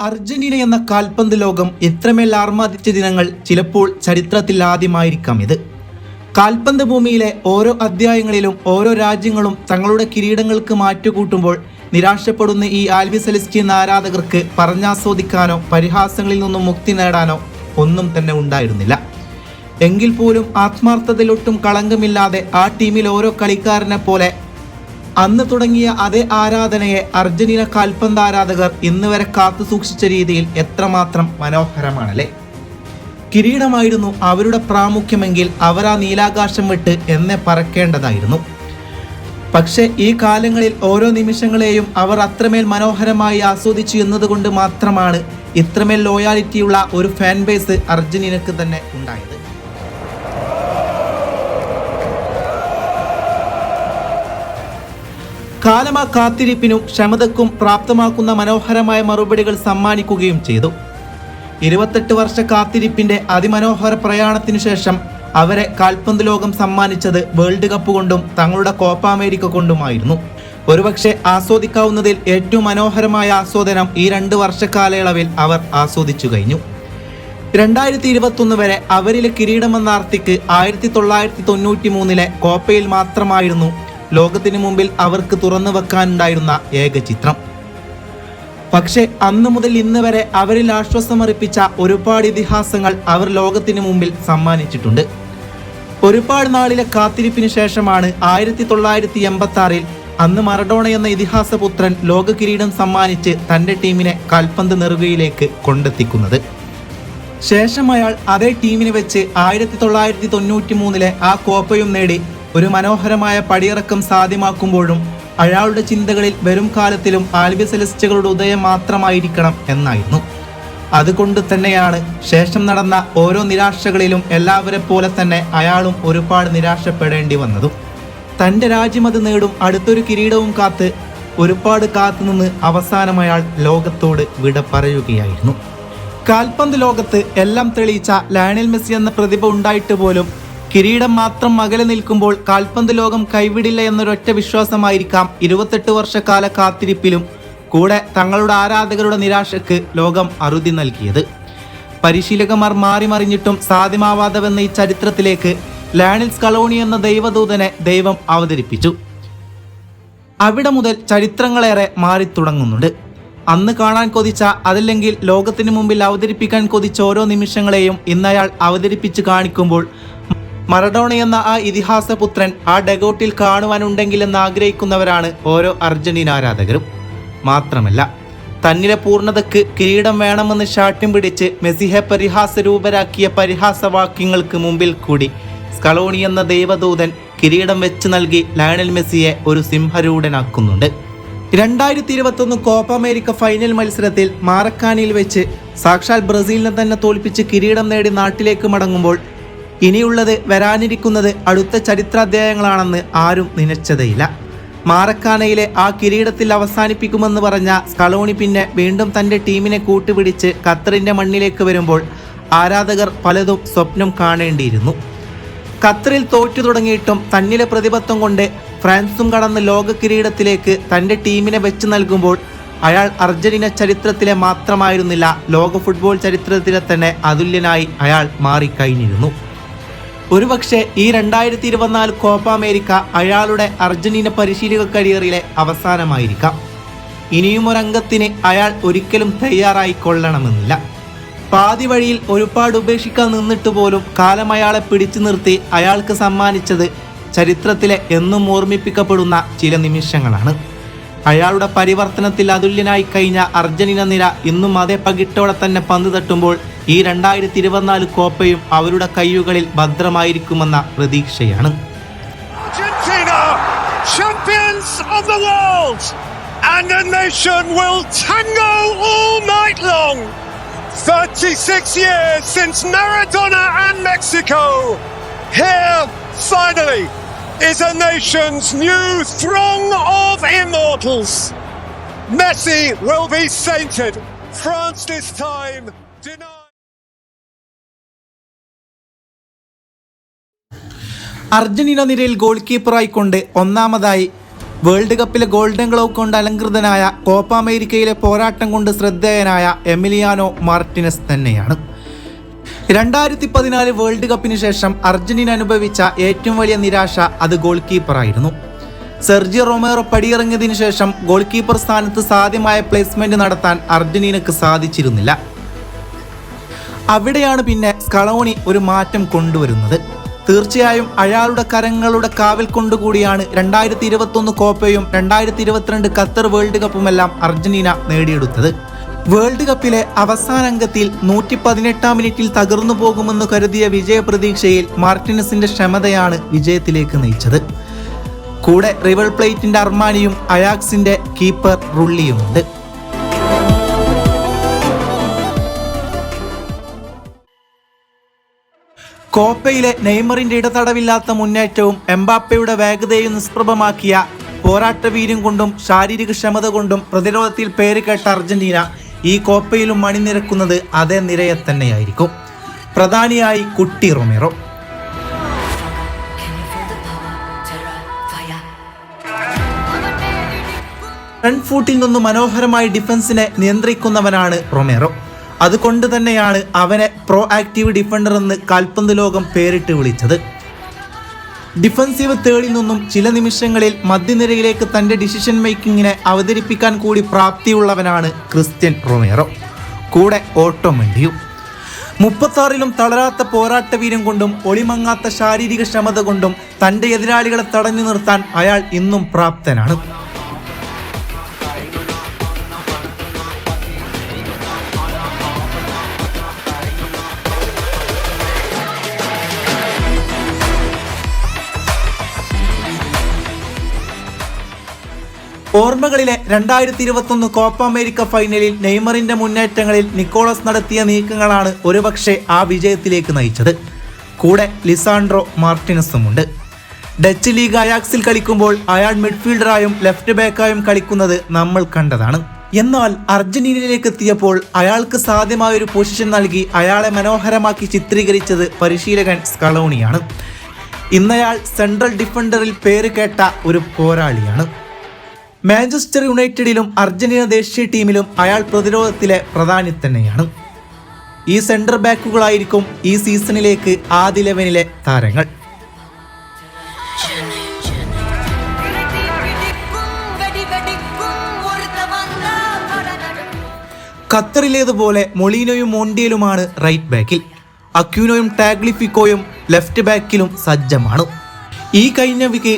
Argentina എന്ന കാൽപന്ത് ലോകം ഇത്രമേൽ ആർമാദിച്ച ദിനങ്ങൾ ചിലപ്പോൾ ചരിത്രത്തിൽ ആദ്യമായിരിക്കാം ഇത്. കാൽപന്ത് ഭൂമിയിലെ ഓരോ അധ്യായങ്ങളിലും ഓരോ രാജ്യങ്ങളും തങ്ങളുടെ കിരീടങ്ങൾക്ക് മാറ്റുകൂട്ടുമ്പോൾ നിരാശപ്പെടുന്ന ഈ ആൽവി സെലസ്റ്റീൻ ആരാധകർക്ക് പറഞ്ഞാസ്വദിക്കാനോ പരിഹാസങ്ങളിൽ നിന്നും മുക്തി നേടാനോ ഒന്നും തന്നെ ഉണ്ടായിരുന്നില്ല. എങ്കിൽ പോലും ആത്മാർത്ഥതയിലൊട്ടും കളങ്കമില്ലാതെ ആ ടീമിൽ ഓരോ കളിക്കാരനെ പോലെ അന്ന് തുടങ്ങിയ അതേ ആരാധനയെ അർജന്റീന കാൽപന്ത് ആരാധകർ ഇന്ന് വരെ കാത്തു സൂക്ഷിച്ച രീതിയിൽ എത്രമാത്രം മനോഹരമാണല്ലേ? കിരീടമായിരുന്നു അവരുടെ പ്രാമുഖ്യമെങ്കിൽ അവർ ആ നീലാകാശം വിട്ട് എന്നെ പറക്കേണ്ടതായിരുന്നു. പക്ഷേ ഈ കാലങ്ങളിൽ ഓരോ നിമിഷങ്ങളെയും അവർ അത്രമേൽ മനോഹരമായി ആസ്വദിച്ചു എന്നതുകൊണ്ട് മാത്രമാണ് ഇത്രമേൽ ലോയാലിറ്റിയുള്ള ഒരു ഫാൻ ബേസ് അർജന്റീനക്ക് തന്നെ ഉണ്ടായത്. കാലമാ കാത്തിരിപ്പിനും ക്ഷമതക്കും പ്രാപ്തമാക്കുന്ന മനോഹരമായ മറുപടികൾ സമ്മാനിക്കുകയും ചെയ്തു. ഇരുപത്തെട്ട് വർഷ കാത്തിരിപ്പിന്റെ അതിമനോഹര പ്രയാണത്തിനു ശേഷം അവരെ കാൽപന്ത് ലോകം സമ്മാനിച്ചത് വേൾഡ് കപ്പ് കൊണ്ടും തങ്ങളുടെ കോപ്പ അമേരിക്ക കൊണ്ടുമായിരുന്നു. ഒരുപക്ഷെ ആസ്വദിക്കാവുന്നതിൽ ഏറ്റവും മനോഹരമായ ആസ്വാദനം ഈ രണ്ട് വർഷ കാലയളവിൽ അവർ ആസ്വദിച്ചു കഴിഞ്ഞു. രണ്ടായിരത്തി ഇരുപത്തൊന്ന് വരെ അവരിലെ കിരീടമെന്ന ആർത്തിക്ക് ആയിരത്തി തൊള്ളായിരത്തി തൊണ്ണൂറ്റി മൂന്നിലെ കോപ്പയിൽ മാത്രമായിരുന്നു ലോകത്തിന് മുമ്പിൽ അവർക്ക് തുറന്നു വെക്കാനുണ്ടായിരുന്ന ഏക ചിത്രം. പക്ഷേ അന്നു മുതൽ ഇന്ന് വരെ അവരിൽ ആശ്വാസമർപ്പിച്ച ഒരുപാട് ഇതിഹാസങ്ങൾ അവർ ലോകത്തിന് മുമ്പിൽ സമ്മാനിച്ചിട്ടുണ്ട്. ഒരുപാട് നാളിലെ കാത്തിരിപ്പിന് ശേഷമാണ് ആയിരത്തി തൊള്ളായിരത്തി എൺപത്തി ആറിൽ അന്ന് മറഡോണ എന്ന ഇതിഹാസ പുത്രൻ ലോക കിരീടം സമ്മാനിച്ച് തന്റെ ടീമിനെ കാൽപന്ത് നെറുകയിലേക്ക് കൊണ്ടെത്തിക്കുന്നത്. ശേഷം അയാൾ അതേ ടീമിനെ വെച്ച് ആയിരത്തി തൊള്ളായിരത്തി തൊണ്ണൂറ്റി മൂന്നിലെ ആ കോപ്പയും നേടി ഒരു മനോഹരമായ പടിയിറക്കം സാധ്യമാക്കുമ്പോഴും അയാളുടെ ചിന്തകളിൽ വരും കാലത്തിലും ആൽബി സെലസ്റ്റുകളുടെ ഉദയം മാത്രമായിരിക്കണം എന്നായിരുന്നു. അതുകൊണ്ട് തന്നെയാണ് ശേഷം നടന്ന ഓരോ നിരാശകളിലും എല്ലാവരെ പോലെ തന്നെ അയാളും ഒരുപാട് നിരാശപ്പെടേണ്ടി വന്നതും. തന്റെ രാജ്യം അത് നേടും അടുത്തൊരു കിരീടവും കാത്ത് ഒരുപാട് കാത്തുനിന്ന് അവസാനം അയാൾ ലോകത്തോട് വിട പറയുകയായിരുന്നു. കാൽപന്ത് ലോകത്ത് എല്ലാം തെളിയിച്ച ലയണൽ മെസ്സി എന്ന പ്രതിഭ ഉണ്ടായിട്ട് പോലും കിരീടം മാത്രം അകലെ നിൽക്കുമ്പോൾ കാൽപന്ത് ലോകം കൈവിടില്ല എന്നൊരൊറ്റ വിശ്വാസമായിരിക്കാം ഇരുപത്തെട്ട് വർഷക്കാല കാത്തിരിപ്പിലും. കൂടെ തങ്ങളുടെ ആരാധകരുടെ നിരാശക്ക് ലോകം അറുതി നൽകിയത്. പരിശീലകന്മാർ മാറി മറിഞ്ഞിട്ടും സാധ്യമാവാതവെന്ന ഈ ചരിത്രത്തിലേക്ക് ലാനിൽസ് കളോണി എന്ന ദൈവദൂതനെ ദൈവം അവതരിപ്പിച്ചു. അവിടെ മുതൽ ചരിത്രങ്ങളേറെ മാറിത്തുടങ്ങുന്നുണ്ട് അന്ന് കാണാൻ കൊതിച്ച അതല്ലെങ്കിൽ ലോകത്തിന് മുമ്പിൽ അവതരിപ്പിക്കാൻ കൊതിച്ച ഓരോ നിമിഷങ്ങളെയും ഇന്നയാൾ അവതരിപ്പിച്ച് കാണിക്കുമ്പോൾ മറഡോണ എന്ന ആ ഇതിഹാസ പുത്രൻ ആ ഡെഗോട്ടിൽ കാണുവാനുണ്ടെങ്കിലെന്ന് ആഗ്രഹിക്കുന്നവരാണ് ഓരോ അർജന്റീന ആരാധകരും. മാത്രമല്ല തന്നിലെ പൂർണതയ്ക്ക് കിരീടം വേണമെന്ന് ശാഠ്യം പിടിച്ച് മെസ്സിഹെ പരിഹാസ രൂപരാക്കിയ പരിഹാസവാക്യങ്ങൾക്ക് മുമ്പിൽ കൂടി സ്കളോണി എന്ന ദൈവദൂതൻ കിരീടം വെച്ച് നൽകി ലയണൽ മെസ്സിയെ ഒരു സിംഹരൂഢനാക്കുന്നുണ്ട്. രണ്ടായിരത്തി ഇരുപത്തൊന്ന് കോപ്പ അമേരിക്ക ഫൈനൽ മത്സരത്തിൽ മാറക്കാനിയിൽ വെച്ച് സാക്ഷാൽ ബ്രസീലിനെ തന്നെ തോൽപ്പിച്ച് കിരീടം നേടി നാട്ടിലേക്ക് മടങ്ങുമ്പോൾ ഇനിയുള്ളത് വരാനിരിക്കുന്നത് അടുത്ത ചരിത്രാധ്യായങ്ങളാണെന്ന് ആരും നനച്ചതയില്ല. മാറക്കാനയിലെ ആ കിരീടത്തിൽ അവസാനിപ്പിക്കുമെന്ന് പറഞ്ഞ സ്കളോണി പിന്നെ വീണ്ടും തന്റെ ടീമിനെ കൂട്ടുപിടിച്ച് ഖത്തറിന്റെ മണ്ണിലേക്ക് വരുമ്പോൾ ആരാധകർ പലതും സ്വപ്നം കാണേണ്ടിയിരുന്നു. ഖത്തറിൽ തോറ്റു തുടങ്ങിയിട്ടും തന്നിലെ പ്രതിബദ്ധം കൊണ്ട് ഫ്രാൻസും കടന്ന് ലോക കിരീടത്തിലേക്ക് തന്റെ ടീമിനെ വെച്ച് നൽകുമ്പോൾ അയാൾ അർജന്റീന ചരിത്രത്തിലെ മാത്രമായിരുന്നില്ല ലോക ഫുട്ബോൾ ചരിത്രത്തിലെ തന്നെ അതുല്യനായി അയാൾ മാറിക്കഴിഞ്ഞിരുന്നു. ഒരുപക്ഷെ ഈ രണ്ടായിരത്തി ഇരുപത്തിനാല് കോപ്പ അമേരിക്ക അയാളുടെ അർജന്റീന പരിശീലക കരിയറിലെ അവസാനമായിരിക്കാം. ഇനിയും ഒരംഗത്തിന് അയാൾ ഒരിക്കലും തയ്യാറായി കൊള്ളണമെന്നില്ല. പാതി വഴിയിൽ ഒരുപാട് ഉപേക്ഷിക്കാൻ നിന്നിട്ട് പോലും കാലം അയാളെ പിടിച്ചു നിർത്തി അയാൾക്ക് സമ്മാനിച്ചത് ചരിത്രത്തിലെ എന്നും ഓർമ്മിപ്പിക്കപ്പെടുന്ന ചില നിമിഷങ്ങളാണ്. അയാളുടെ പരിവർത്തനത്തിൽ അതുല്യനായി കഴിഞ്ഞ അർജന്റീന നിര ഇന്നും അതേ പകിട്ടോടെ തന്നെ പന്ത് തട്ടുമ്പോൾ ഈ രണ്ടായിരത്തി ഇരുപത്തിനാല് കോപ്പയും അവരുടെ കയ്യുകളിൽ ഭദ്രമായിരിക്കുമെന്ന പ്രതീക്ഷയാണ്! And the nation will tango all long! 36 years since and Mexico! Here, finally, is a nation's new throng of immortals! Messi will be sainted. France this time denied. Argentina നിരയിൽ ഗോൾ കീപ്പറായിക്കൊണ്ട് ഒന്നാമതായി വേൾഡ് കപ്പിലെ ഗോൾഡൻ ഗ്ലോവ് കൊണ്ട് അലങ്കൃതനായ Copa അമേരിക്കയിലെ പോരാട്ടം കൊണ്ട് ശ്രദ്ധേയനായ Emiliano Martinez തന്നെയാണ് രണ്ടായിരത്തി പതിനാല് വേൾഡ് കപ്പിന് ശേഷം അർജന്റീന അനുഭവിച്ച ഏറ്റവും വലിയ നിരാശ അത് ഗോൾ കീപ്പറായിരുന്നു സെർജി റൊമേറോ പടിയിറങ്ങിയതിനു ശേഷം ഗോൾ കീപ്പർ സ്ഥാനത്ത് സാധ്യമായ പ്ലേസ്മെന്റ് നടത്താൻ അർജന്റീനക്ക് സാധിച്ചിരുന്നില്ല. അവിടെയാണ് പിന്നെ സ്കളോണി ഒരു മാറ്റം കൊണ്ടുവരുന്നത്. തീർച്ചയായും അയാളുടെ കരങ്ങളുടെ കാവൽ കൊണ്ടുകൂടിയാണ് രണ്ടായിരത്തി ഇരുപത്തൊന്ന് കോപ്പയും രണ്ടായിരത്തി ഇരുപത്തിരണ്ട് ഖത്തർ വേൾഡ് കപ്പുമെല്ലാം അർജന്റീന നേടിയെടുത്തത്. വേൾഡ് കപ്പിലെ അവസാന അംഗത്തിൽ നൂറ്റി പതിനെട്ടാം മിനിറ്റിൽ തകർന്നു പോകുമെന്ന് കരുതിയ വിജയ പ്രതീക്ഷയിൽ മാർട്ടിനസിന്റെ ക്ഷമതയാണ് വിജയത്തിലേക്ക് നയിച്ചത്. കൂടെ റിവൽ പ്ലേറ്റിന്റെ അർമാനിയും അയാക്സിന്റെ കീപ്പർ റുള്ളിയുമുണ്ട്. കോപ്പയിലെ നെയ്മറിന്റെ ഇടതടവില്ലാത്ത മുന്നേറ്റവും എംബാപ്പയുടെ വേഗതയും നിഷ്പ്രഭമാക്കിയ പോരാട്ടവീര്യം കൊണ്ടും ശാരീരിക ക്ഷമത കൊണ്ടും പ്രതിരോധത്തിൽ പേര് കേട്ട അർജന്റീന ഈ കോപ്പയിലും മണിനിരക്കുന്നത് അതേ നിരയെ തന്നെയായിരിക്കും. പ്രധാനിയായി കുട്ടി റൊമേറോ. ഫ്രണ്ട് ഫൂട്ടിൽ നിന്നും മനോഹരമായി ഡിഫൻസിനെ നിയന്ത്രിക്കുന്നവനാണ് റൊമേറോ. അതുകൊണ്ട് തന്നെയാണ് അവനെ പ്രോ ആക്റ്റീവ് ഡിഫൻഡർ എന്ന് കാൽപന്ത് ലോകം പേരിട്ട് വിളിച്ചത്. ഡിഫൻസീവ് തേർഡിൽ നിന്നും ചില നിമിഷങ്ങളിൽ മധ്യനിരയിലേക്ക് തന്റെ ഡിസിഷൻ മേക്കിങ്ങിനെ അവതരിപ്പിക്കാൻ കൂടി പ്രാപ്തിയുള്ളവനാണ് ക്രിസ്ത്യൻ റൊമേറോ. കൂടെ ഓട്ടോമെൻഡിയു മുപ്പത്താറിലും തളരാത്ത പോരാട്ടവീര്യം കൊണ്ടും ഒളിമങ്ങാത്ത ശാരീരിക ക്ഷമത കൊണ്ടും തന്റെ എതിരാളികളെ തടഞ്ഞു നിർത്താൻ അയാൾ ഇന്നും പ്രാപ്തനാണ്. ഓർമ്മകളിലെ രണ്ടായിരത്തി ഇരുപത്തൊന്ന് കോപ്പ അമേരിക്ക ഫൈനലിൽ നെയ്മറിന്റെ മുന്നേറ്റങ്ങളിൽ നിക്കോളസ് നടത്തിയ നീക്കങ്ങളാണ് ഒരുപക്ഷെ ആ വിജയത്തിലേക്ക് നയിച്ചത്. കൂടെ ലിസാൻഡ്രോ മാർട്ടിനസുമുണ്ട്. ഡച്ച് ലീഗ് അയാക്സിൽ കളിക്കുമ്പോൾ അയാൾ മിഡ്ഫീൽഡറായും ലെഫ്റ്റ് ബാക്കായും കളിക്കുന്നത് നമ്മൾ കണ്ടതാണ്. എന്നാൽ അർജന്റീനയിലേക്ക് എത്തിയപ്പോൾ അയാൾക്ക് സാധ്യമായ ഒരു പൊസിഷൻ നൽകി അയാളെ മനോഹരമാക്കി ചിത്രീകരിച്ചത് പരിശീലകൻ സ്കളോണിയാണ് ഇന്നയാൾ സെൻട്രൽ ഡിഫൻഡറിൽ പേര് കേട്ട ഒരു പോരാളിയാണ്. മാഞ്ചസ്റ്റർ യുണൈറ്റഡിലും അർജന്റീന ദേശീയ ടീമിലും അയാൾ പ്രതിരോധത്തിലെ പ്രധാനി തന്നെയാണ്. ഈ സെന്റർ ബാക്കുകളായിരിക്കും ഈ സീസണിലേക്ക് ആദ്യ ലെവനിലെ താരങ്ങൾ. ഖത്തറിലേതുപോലെ മൊളീനോയും മോണ്ടിയലുമാണ് റൈറ്റ് ബാക്കിൽ അക്യൂനോയും ടാഗ്ലിഫിക്കോയും ലെഫ്റ്റ് ബാക്കിലും സജ്ജമാണ്. ഈ കഴിഞ്ഞ വിക്ക്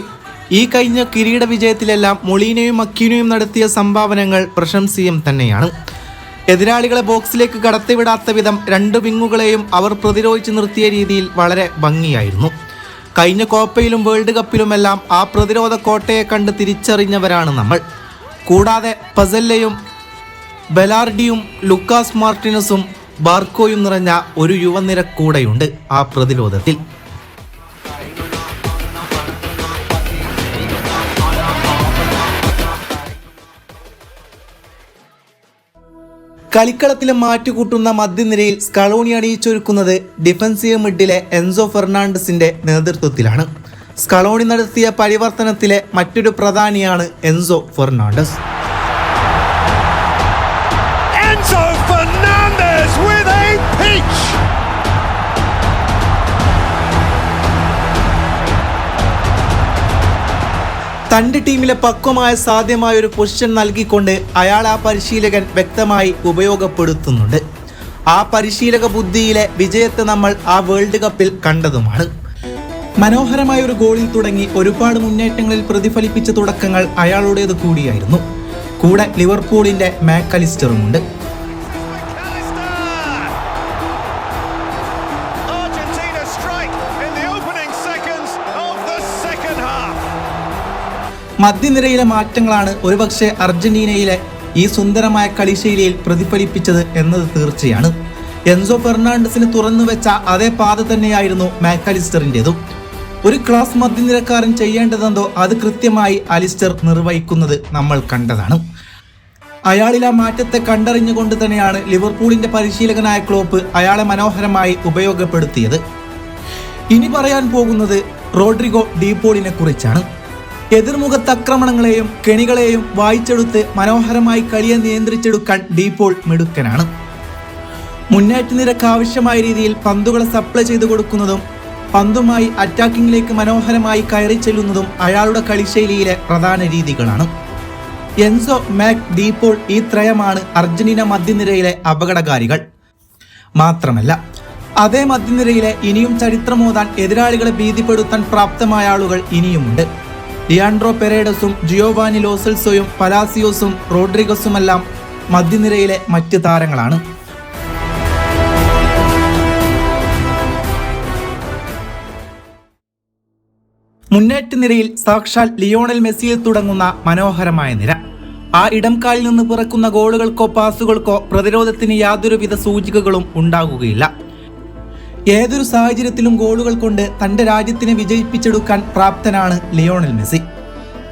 ഈ കഴിഞ്ഞ കിരീട വിജയത്തിലെല്ലാം മൊളീനയും മക്കീനയും നടത്തിയ സംഭാവനകൾ പ്രശംസീയം തന്നെയാണ്. എതിരാളികളെ ബോക്സിലേക്ക് കടത്തിവിടാത്ത വിധം രണ്ട് വിങ്ങുകളെയും അവർ പ്രതിരോധിച്ചു നിർത്തിയ രീതിയിൽ വളരെ ഭംഗിയായിരുന്നു. കഴിഞ്ഞ കോപ്പയിലും വേൾഡ് കപ്പിലുമെല്ലാം ആ പ്രതിരോധ കോട്ടയെ കണ്ട് തിരിച്ചറിഞ്ഞവരാണ് നമ്മൾ. കൂടാതെ പസല്ലയും ബെലാർഡിയും ലുക്കാസ് മാർട്ടിനസും ബാർക്കോയും നിറഞ്ഞ ഒരു യുവനിര കൂടെയുണ്ട് ആ പ്രതിരോധത്തിൽ. കളിക്കളത്തിലെ മാറ്റുകൂട്ടുന്ന മധ്യനിരയിൽ സ്കളോണി അണിയിച്ചൊരുക്കുന്നത് ഡിഫൻസീവ് മിഡിലെ എൻസോ ഫെർണാണ്ടസിന്റെ നേതൃത്വത്തിലാണ് സ്കളോണി നടത്തിയ പരിവർത്തനത്തിലെ മറ്റൊരു പ്രധാനിയാണ് Enzo Fernandez Enzo Fernandez with a peach! തന്റെ ടീമിലെ പക്വമായ സാധ്യമായ ഒരു പൊസിഷൻ നൽകിക്കൊണ്ട് അയാൾ ആ പരിശീലകൻ വ്യക്തമായി ഉപയോഗപ്പെടുത്തുന്നുണ്ട്. ആ പരിശീലക ബുദ്ധിയിലെ വിജയത്തെ നമ്മൾ ആ വേൾഡ് കപ്പിൽ കണ്ടതുമാണ്. മനോഹരമായ ഒരു ഗോളിൽ തുടങ്ങി ഒരുപാട് മുന്നേറ്റങ്ങളിൽ പ്രതിഫലിപ്പിച്ച തുടക്കങ്ങൾ അയാളുടേത് കൂടിയായിരുന്നു. കൂടെ ലിവർപൂളിന്റെ മാക്കലിസ്റ്ററുമുണ്ട് മധ്യനിരയിലെ മാറ്റങ്ങളാണ് ഒരുപക്ഷെ അർജന്റീനയിലെ ഈ സുന്ദരമായ കളിശൈലിയിൽ പ്രതിഫലിപ്പിച്ചത് എന്നത് തീർച്ചയാണ്. എൻസോ ഫെർണാണ്ടസിന് തുറന്നു വെച്ച അതേ പാത തന്നെയായിരുന്നു മാക്കാലിസ്റ്ററിന്റെതും. ഒരു ക്ലാസ് മധ്യനിരക്കാരൻ ചെയ്യേണ്ടതെന്തോ അത് കൃത്യമായി അലിസ്റ്റർ നിർവഹിക്കുന്നത് നമ്മൾ കണ്ടതാണ്. അയാളിൽ ആ മാറ്റത്തെ കണ്ടറിഞ്ഞുകൊണ്ട് തന്നെയാണ് ലിവർപൂളിന്റെ പരിശീലകനായ ക്ലോപ്പ് അയാളെ മനോഹരമായി ഉപയോഗപ്പെടുത്തിയത്. ഇനി പറയാൻ പോകുന്നത് റോഡ്രിഗോ ഡീപോളിനെ കുറിച്ചാണ്. എതിർമുഖത്ത് ആക്രമണങ്ങളെയും കെണികളെയും വായിച്ചെടുത്ത് മനോഹരമായി കളിയെ നിയന്ത്രിച്ചെടുക്കാൻ ഡീപോൾ മിടുക്കനാണ്. മുന്നേറ്റ നിരക്ക് ആവശ്യമായ രീതിയിൽ പന്തുകളെ സപ്ലൈ ചെയ്തു കൊടുക്കുന്നതും പന്തുമായി അറ്റാക്കിങ്ങിലേക്ക് മനോഹരമായി കയറി ചെല്ലുന്നതും അയാളുടെ കളിശൈലിയിലെ പ്രധാന രീതികളാണ്. എൻസോ മാക് ഡീപോൾ ഈ ത്രയമാണ് അർജന്റീന മധ്യനിരയിലെ അപകടകാരികൾ. മാത്രമല്ല അതേ മധ്യനിരയിലെ ഇനിയും ചരിത്രമോതാൻ എതിരാളികളെ ഭീതിപ്പെടുത്താൻ പ്രാപ്തമായ ആളുകൾ ഇനിയുമുണ്ട്. ലിയാൻഡ്രോ പെരേഡസും ജിയോവാനി ലോസൽസോയും പലാസിയോസും റോഡ്രിഗസുമെല്ലാം മധ്യനിരയിലെ മറ്റ് താരങ്ങളാണ്. മുന്നേറ്റ നിരയിൽ സാക്ഷാൽ ലിയോണൽ മെസ്സിയിൽ തുടങ്ങുന്ന മനോഹരമായ നിര. ആ ഇടംകാലിൽ നിന്ന് പിറക്കുന്ന ഗോളുകൾക്കോ പാസുകൾക്കോ പ്രതിരോധത്തിന് യാതൊരുവിധ സൂചികകളും ഉണ്ടാകുകയില്ല. ഏതൊരു സാഹചര്യത്തിലും ഗോളുകൾ കൊണ്ട് തന്റെ രാജ്യത്തിനെ വിജയിപ്പിച്ചെടുക്കാൻ പ്രാപ്തനാണ് ലിയോണൽ മെസ്സി.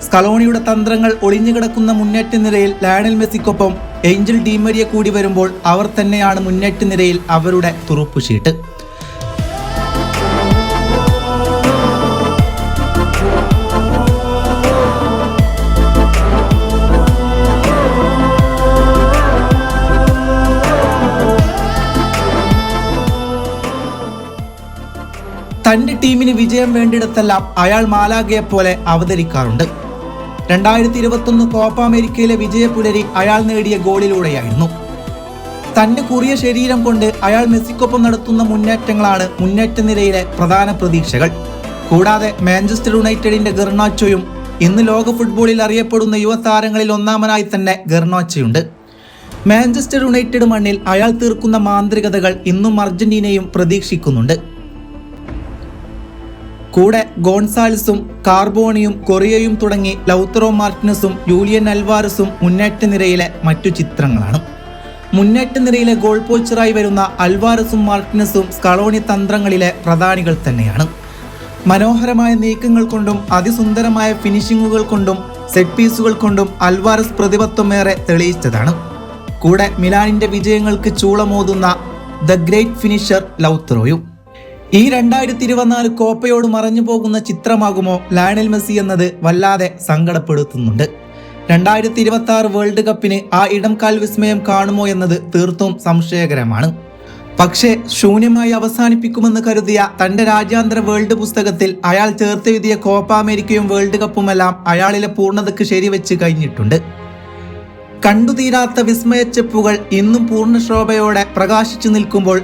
സ്കലോണിയുടെ തന്ത്രങ്ങൾ ഒളിഞ്ഞുകിടക്കുന്ന മുന്നേറ്റ നിരയിൽ ലയണൽ മെസ്സിക്കൊപ്പം ഏഞ്ചൽ ഡീമരിയെ കൂടി വരുമ്പോൾ അവർ തന്നെയാണ് മുന്നേറ്റ നിരയിൽ അവരുടെ തുറുപ്പുശീട്ട്. ടീമിന് വിജയം വേണ്ടിയിടത്തെല്ലാം അയാൾ മാലാഗയെ പോലെ അവതരിക്കാറുണ്ട്. രണ്ടായിരത്തി ഇരുപത്തൊന്ന് കോപ്പ അമേരിക്കയിലെ വിജയപുലരി അയാൾ നേടിയ ഗോളിലൂടെയായിരുന്നു. തന്റെ കുറിയ ശരീരം കൊണ്ട് അയാൾ മെസ്സിക്കൊപ്പം നടത്തുന്ന മുന്നേറ്റങ്ങളാണ് മുന്നേറ്റ നിരയിലെ പ്രധാന പ്രതീക്ഷകൾ. കൂടാതെ മാഞ്ചസ്റ്റർ യുണൈറ്റഡിന്റെ ഗർണാച്ചോയും ഇന്ന് ലോക ഫുട്ബോളിൽ അറിയപ്പെടുന്ന യുവതാരങ്ങളിൽ ഒന്നാമനായി തന്നെ ഗർണാച്ചയുണ്ട്. മാഞ്ചസ്റ്റർ യുണൈറ്റഡ് മണ്ണിൽ അയാൾ തീർക്കുന്ന മാന്ത്രികതകൾ ഇന്നും അർജന്റീനയും പ്രതീക്ഷിക്കുന്നുണ്ട്. കൂടെ ഗോൺസാൽസും കാർബോണിയും കൊറിയയും തുടങ്ങി ലൗത്രോ മാർട്ടിനസും യൂലിയൻ അൽവാരസും മുന്നേറ്റ നിരയിലെ മറ്റു ചിത്രങ്ങളാണ്. മുന്നേറ്റ നിരയിലെ ഗോൾ പോച്ചറായി വരുന്ന അൽവാരസും മാർട്ടിനസും സ്കളോണി തന്ത്രങ്ങളിലെ പ്രധാനികൾ തന്നെയാണ്. മനോഹരമായ നീക്കങ്ങൾ കൊണ്ടും അതിസുന്ദരമായ ഫിനിഷിങ്ങുകൾ കൊണ്ടും സെറ്റ് പീസുകൾ കൊണ്ടും അൽവാരസ് പ്രതിപത്വമേറെ തെളിയിച്ചതാണ്. കൂടെ മിലാനിന്റെ വിജയങ്ങൾക്ക് ചൂളമോതുന്ന ദ ഗ്രേറ്റ് ഫിനിഷർ ലൗത്രോയും. ഈ രണ്ടായിരത്തി ഇരുപത്തിനാല് കോപ്പയോട് മറഞ്ഞു പോകുന്ന ചിത്രമാകുമോ ലയണൽ മെസ്സി എന്നത് വല്ലാതെ സങ്കടപ്പെടുത്തുന്നുണ്ട്. രണ്ടായിരത്തി ഇരുപത്തി ആറ് വേൾഡ് കപ്പിന് ആ ഇടം കാൽ വിസ്മയം കാണുമോ എന്നത് തീർത്തും സംശയകരമാണ്. പക്ഷേ ശൂന്യമായി അവസാനിപ്പിക്കുമെന്ന് കരുതിയ തന്റെ രാജ്യാന്തര വേൾഡ് പുസ്തകത്തിൽ അയാൾ ചേർത്തെഴുതിയ കോപ്പ അമേരിക്കയും വേൾഡ് കപ്പുമെല്ലാം അയാളിലെ പൂർണതയ്ക്ക് ശരിവെച്ച് കഴിഞ്ഞിട്ടുണ്ട്. കണ്ടുതീരാത്ത വിസ്മയച്ചെപ്പുകൾ ഇന്നും പൂർണശോഭയോടെ പ്രകാശിച്ചു നിൽക്കുമ്പോൾ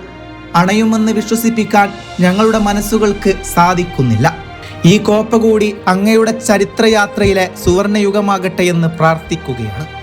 അണയുമെന്ന് വിശ്വസിപ്പിക്കാൻ ഞങ്ങളുടെ മനസ്സുകൾക്ക് സാധിക്കുന്നില്ല. ഈ കോപ്പ കൂടി അങ്ങയുടെ ചരിത്രയാത്രയിലെ സുവർണയുഗമാകട്ടെ എന്ന് പ്രാർത്ഥിക്കുകയാണ്.